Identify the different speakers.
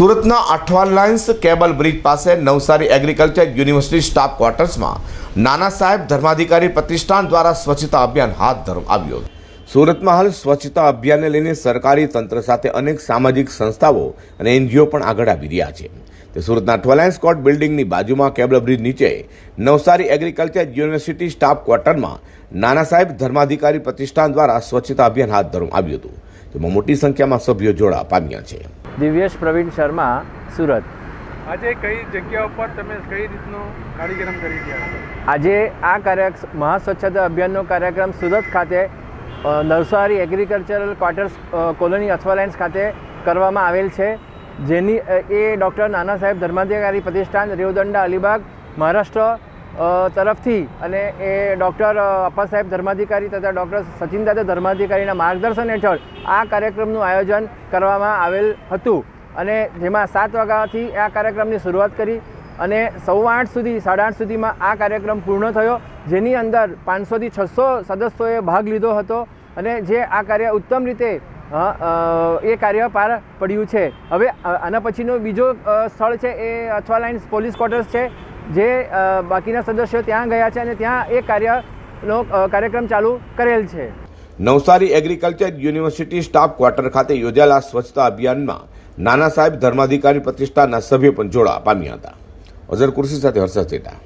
Speaker 1: સુરતના Athwa lines cable bridge પાસે Navsari agriculture university staff ક્વાર્ટર્સમાં નાના સાહેબ ધર્માધિકારી પ્રતિષ્ઠાન દ્વારા સ્વચ્છતા અભિયાન હાથ ધરવામાં આવ્યું. સુરતમાં હાલ સ્વચ્છતા અભિયાનને લઈને સરકારી તંત્ર સાથે અનેક સામાજિક સંસ્થાઓ અને એનજીઓ પણ આગળ આવી રહ્યા છે. તે સુરતના ટ્વેલાયન્સ કોર્ટ બિલ્ડિંગની બાજુમાં કેબલ બ્રિજ નીચે નવસારી એગ્રીકલ્ચર યુનિવર્સિટી સ્ટાફ ક્વાર્ટરમાં નાના સાહેબ ધર્માધિકારી પ્રતિષ્ઠાન દ્વારા સ્વચ્છતા અભિયાન હાથ ધરવામાં આવ્યું હતું. જેમાં મોટી સંખ્યામાં સભ્યો જોડા પામ્યા છે.
Speaker 2: દિવ્યેશ પ્રવીણ શર્મા સુરત.
Speaker 3: આજે કઈ જગ્યા ઉપર તમે કઈ રીતનો કાર્યક્રમ કરી રહ્યા
Speaker 2: આજે આ કાર્ય મહા સ્વચ્છતા અભિયાનનો કાર્યક્રમ સુરત ખાતે નવસારી એગ્રીકલ્ચરલ ક્વાર્ટર્સ કોલોની અથવા લાઇન્સ ખાતે કરવામાં આવેલ છે. જેની એ ડૉક્ટર નાના સાહેબ ધર્માધિકારી પ્રતિષ્ઠાન રેવદંડા અલીબાગ મહારાષ્ટ્ર તરફથી અને એ ડૉક્ટર અપ્પા સાહેબ ધર્માધિકારી તથા ડૉક્ટર સચિન દાદા ધર્માધિકારીના માર્ગદર્શન હેઠળ આ કાર્યક્રમનું આયોજન કરવામાં આવેલ હતું. અને જેમાં સાત વાગ્યાથી આ કાર્યક્રમની શરૂઆત કરી અને સવા આઠ સુધી, સાડા આઠ સુધીમાં આ કાર્યક્રમ પૂર્ણ થયો. જેની અંદર પાંચસોથી છસો સદસ્યોએ ભાગ લીધો હતો અને જે આ કાર્ય ઉત્તમ રીતે એ કાર્ય પાર પડ્યું છે. હવે આના પછીનો બીજો સ્થળ છે એ અથવા લાઇન્સ પોલીસ ક્વાર્ટર્સ છે. જે બાકીના સદસ્યો ત્યાં ગયા છે અને ત્યાં એ કાર્યનો કાર્યક્રમ ચાલુ કરેલ છે.
Speaker 1: Navsari agriculture university staff quarter ખાતે યોજાયેલા સ્વચ્છતા અભિયાનમાં નાના સાહેબ ધર્માધિકારી પ્રતિષ્ઠાના સભ્યો પણ જોડા પામ્યા હતા. અઝર કુર્સી સાથે હર્ષદ ચેટા